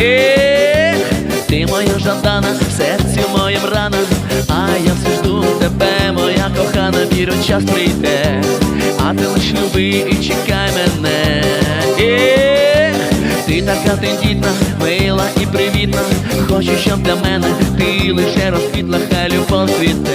Ти моя жадана, серці моєм рана, а я все жду тебе, моя кохана, вірю, час прийде, а ти лиш люби і чекай мене. Ти така тендітна, мила і привітна. Хочу, щоб для мене ти лише розквітла, хай любов цвіте,